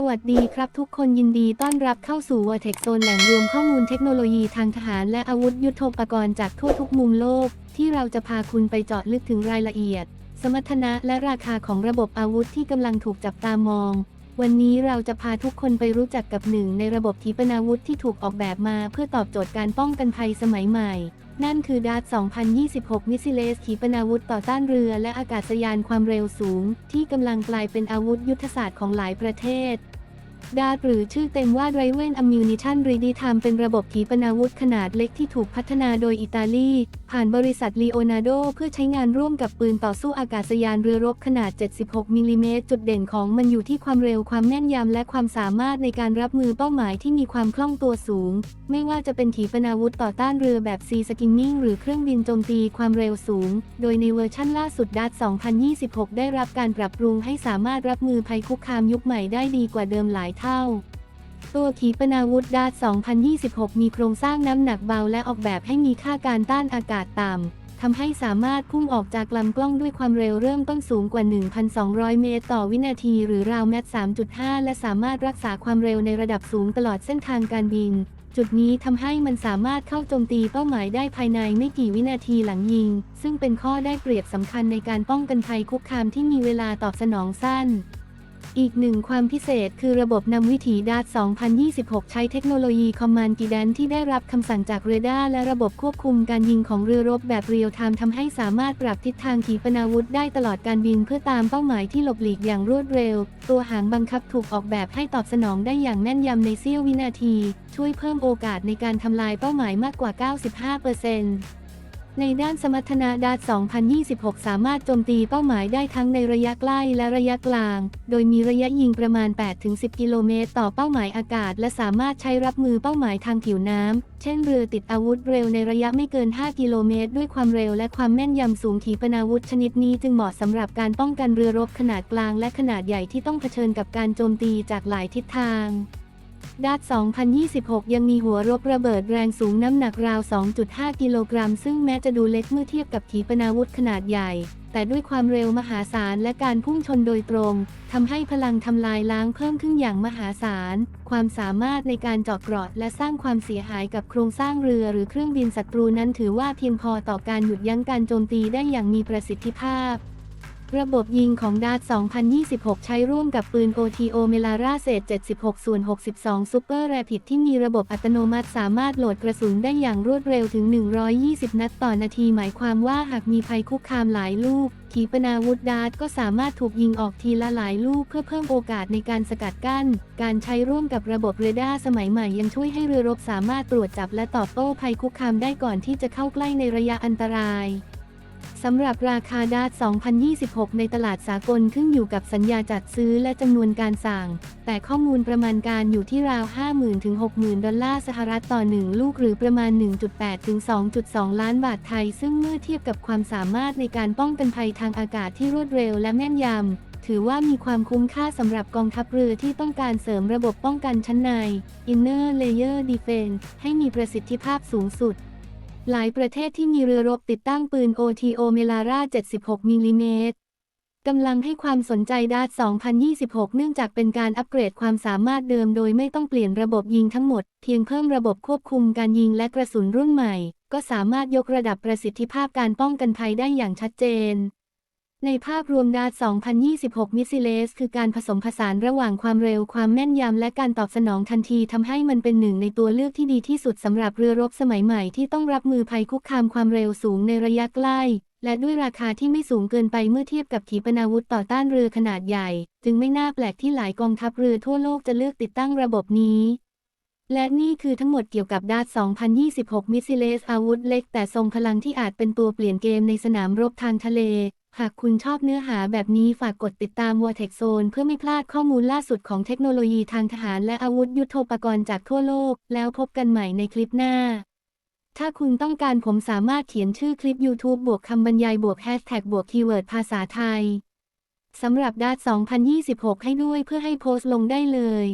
สวัสดีครับทุกคนยินดีต้อนรับเข้าสู่ Vortex Zone แหล่งรวมข้อมูลเทคโนโลยีทางทหารและอาวุธยุทโธปกรณ์จากทั่วทุกมุมโลก ที่เราจะพาคุณไปเจาะลึกถึงรายละเอียด สมรรถนะและราคาของระบบอาวุธที่กำลังถูกจับตามอง วันนี้เราจะพาทุกคนไปรู้จักกับหนึ่งในระบบขีปนาวุธที่ถูกออกแบบมา เพื่อตอบโจทย์การป้องกันภัยสมัยใหม่ นั่นคือดาร์ต2026 มิสซิเลสขีปนาวุธต่อต้านเรือและอากาศยานความเร็วสูง ที่กำลังกลายเป็นอาวุธยุทธศาสตร์ของหลายประเทศ ดาร์หรือชื่อเต็มว่า r i v e n Ammunition Ready Time เป็นระบบขีปนาวุธขนาดเล็กที่ถูกพัฒนาโดยอิตาลี ผ่านบริษัท Leonardo เพื่อใช้งานร่วมกับปืนต่อสู้อากาศยานเรือรบขนาด 76 มิลลิเมตรจุดเด่นของมันอยู่ที่ความเร็วความแม่นยำและความสามารถในการรับมือเป้าหมายที่มีความคล่องตัวสูง ไม่ว่าจะเป็นขีปนาวุธต่อต้านเรือแบบ Sea Skimming หรือเครื่องบินโจมตีความเร็วสูง โดยในเวอร์ชั่นล่าสุดดัต2026 ได้รับการปรับปรุงให้สามารถรับมือภัยคุกคามยุคใหม่ได้ดีกว่าเดิมหลายเท่า ตัวขีปนาวุธดาร์ต2026 มีโครงสร้างน้ำหนักเบาและออกแบบให้มีค่าการต้านอากาศต่ำทำให้สามารถพุ่งออกจากลำกล้องด้วยความเร็วเริ่มต้นสูงกว่า 1,200 เมตรต่อวินาทีหรือราวแมต3.5 และสามารถรักษาความเร็วในระดับสูงตลอดเส้นทางการบิน จุดนี้ทำให้มันสามารถเข้าโจมตีเป้าหมายได้ภายในไม่กี่วินาทีหลังยิง ซึ่งเป็นข้อได้เปรียบสำคัญในการป้องกันภัยคุกคามที่มีเวลาตอบสนองสั้น อีกหนึ่งความพิเศษคือระบบนำวิถีดาร์ต2026 ใช้เทคโนโลยีคอมมานด์กีดันที่ได้รับคำสั่งจากเรดาร์และระบบควบคุมการยิงของเรือรบแบบเรียลไทม์ทำให้สามารถปรับทิศทางขีปนาวุธได้ตลอดการบินเพื่อตามเป้าหมายที่หลบหลีกอย่างรวดเร็ว ตัวหางบังคับถูกออกแบบให้ตอบสนองได้อย่างแม่นยำในเสี้ยววินาที ช่วยเพิ่มโอกาสในการทำลายเป้าหมายมากกว่า 95% ในด้านสมรรถนะดาต2026 สามารถโจมตีเป้าหมายได้ทั้งในระยะใกล้และระยะกลาง โดยมีระยะยิงประมาณ 8-10 กิโลเมตรต่อเป้าหมายอากาศ และสามารถใช้รับมือเป้าหมายทางผิวน้ำ เช่นเรือติดอาวุธเร็วในระยะไม่เกิน 5 กิโลเมตร ด้วยความเร็วและความแม่นยำสูงขีปนาวุธชนิดนี้จึงเหมาะสำหรับการป้องกันเรือรบขนาดกลางและขนาดใหญ่ที่ต้องเผชิญกับการโจมตีจากหลายทิศทาง ดาร์ต2026 ยังมีหัวรบระเบิดแรงสูงน้ำหนักราว 2.5 กิโลกรัม ซึ่งแม้จะดูเล็กเมื่อเทียบกับขีปนาวุธขนาดใหญ่ แต่ด้วยความเร็วมหาศาลและการพุ่งชนโดยตรงทำให้พลังทำลายล้างเพิ่มขึ้นอย่างมหาศาล ความสามารถในการเจาะกราะและสร้างความเสียหายกับโครงสร้างเรือหรือเครื่องบินศัตรูนั้นถือว่าเพียงพอต่อการหยุดยั้งการโจมตีได้อย่างมีประสิทธิภาพ ระบบยิงของดาร์ต2026 ใช้ร่วมกับปืน OTO เมลาราเศษ 76 ส่วน 62 Super Rapid ที่มีระบบอัตโนมัติสามารถโหลดกระสุนได้อย่างรวดเร็วถึง 120 นัดต่อนาที หมายความว่าหากมีภัยคุกคามหลายลูก ขีปนาวุธดาร์ก็สามารถถูกยิงออกทีละหลายลูกเพื่อเพิ่มโอกาสในการสกัดกั้น การใช้ร่วมกับระบบเรดาร์สมัยใหม่ยังช่วยให้เรือรบสามารถตรวจจับและตอบโต้ภัยคุกคามได้ก่อนที่จะเข้าใกล้ในระยะอันตราย สำหรับราคาดาต2026 ในตลาดสากลขึ้นอยู่กับสัญญาจัดซื้อและจำนวนการสั่ง แต่ข้อมูลประมาณการอยู่ที่ราว 50,000ถึง60,000 ดอลลาร์สหรัฐต่อ 1 ลูกหรือประมาณ 1.8 ถึง 2.2 ล้านบาทไทย ซึ่งเมื่อเทียบกับความสามารถในการป้องกันภัยทางอากาศที่รวดเร็วและแม่นยำ ถือว่ามีความคุ้มค่าสำหรับกองทัพเรือที่ต้องการเสริมระบบป้องกันชั้นใน Inner Layer Defense ให้มีประสิทธิภาพสูงสุด หลายประเทศที่มีเรือรบติดตั้งปืน OTO เมลารา76มิลลิเมตรกำลังให้ความสนใจดาร์ต2026 เนื่องจากเป็นการอัปเกรดความสามารถเดิมโดยไม่ต้องเปลี่ยนระบบยิงทั้งหมด เพียงเพิ่มระบบควบคุมการยิงและกระสุนรุ่นใหม่ ก็สามารถยกระดับประสิทธิภาพการป้องกันภัยได้อย่างชัดเจน ในภาพรวมดา2026 มิซิเลส คือการผสมผสานระหว่างความเร็วความแม่นยำและการตอบสนองทันทีทำให้มันเป็นหนึ่งในตัวเลือกที่ดีที่สุดสำหรับเรือรบสมัยใหม่ที่ต้องรับมือภัยคุกคามความเร็วสูงในระยะใกล้ และด้วยราคาที่ไม่สูงเกินไปเมื่อเทียบกับขีปนาวุธต่อต้านเรือขนาดใหญ่ จึงไม่น่าแปลกที่หลายกองทัพเรือทั่วโลกจะเลือกติดตั้งระบบนี้และนี่คือทั้งหมดเกี่ยวกับดาร์ต2026 มิซิเลสอาวุธเล็กแต่ทรงพลังที่อาจเป็นตัวเปลี่ยนเกมในสนามรบทางทะเล หากคุณชอบเนื้อหาแบบนี้ฝากกดติดตาม Vortex Zone เพื่อไม่พลาดข้อมูลล่าสุดของเทคโนโลยีทางทหารและอาวุธยุโทโธปกรณ์จากทั่วโลก แล้วพบกันใหม่ในคลิปหน้า ถ้าคุณต้องการผมสามารถเขียนชื่อคลิป YouTube บวกคำบรรยายบวกแฮชแท็กบวกคีย์เวิร์ดภาษาไทยสำหรับดาต2026 ให้ด้วยเพื่อให้โพสต์ลงได้เลย